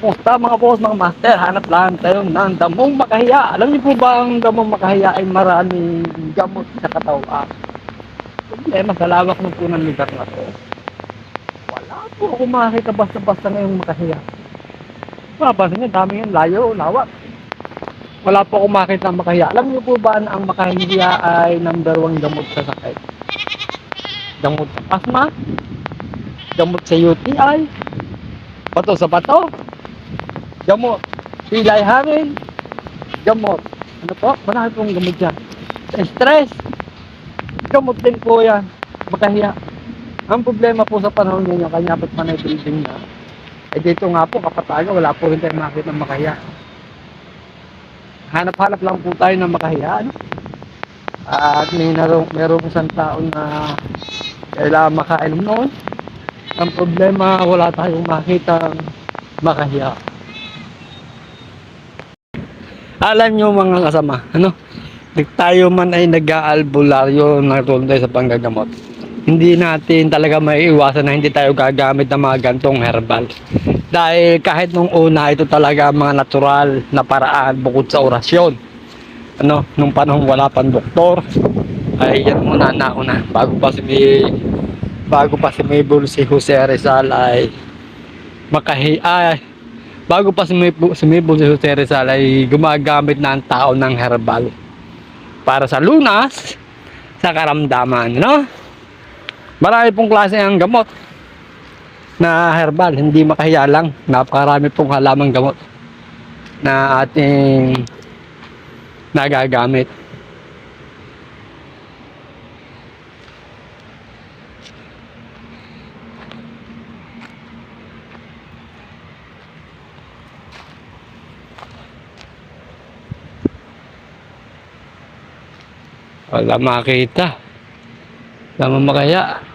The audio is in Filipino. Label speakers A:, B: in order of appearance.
A: Kumusta mga boss, mga master? Hanap lang tayo ng damong makahiya. Alam niyo po ba ang damong makahiya ay maraming gamot sa katawan? Problema sa lawak ng po ng lugar na to. Wala po ako makakita basta-basta ngayong makahiya. Mapapansin niyo, dami yan, layo, lawak. Wala po ako makita ng makahiya. Alam niyo po ba na ang makahiya ay number one gamot sa sakit? Gamot sa asma, gamot sa UTI, bato sa bato, gamot, pilay hangin, gamot. Ano po? Marami pong gamot dyan. Sa stress, gamot din po yan. Makahiya. Ang problema po sa panahon ninyo, kanya ba't manay building na? Eh dito nga po, kapataga, wala po rin tayo makita ng makahiya. Hanap-hanap lang po tayo ng makahiya. Ano? At may narong, merong isang tao na kailangan makainom noon. Ang problema, wala tayong makita makahiya. Alam nyo mga kasama, ano? Tayo man ay nag-aalbularyo na tayo sa panggagamot. Hindi natin talaga may iwasan na hindi tayo gagamit ng mga gantong herbal. Dahil kahit nung una, ito talaga mga natural na paraan bukod sa orasyon. Ano, nung panahon wala pang doktor, ay yan muna nauna. Bago pa si May, bago pa si Mabel, si Jose Rizal ay makahi, ay, bago pa si Mabel, si Jose Rizal ay gumagamit na ang tao ng herbal para sa lunas sa karamdaman, no? Marami pong klase ang gamot na herbal, hindi makahiya lang. Napakarami pong halamang gamot na ating nagagamit. Wala makita. Wala makaya.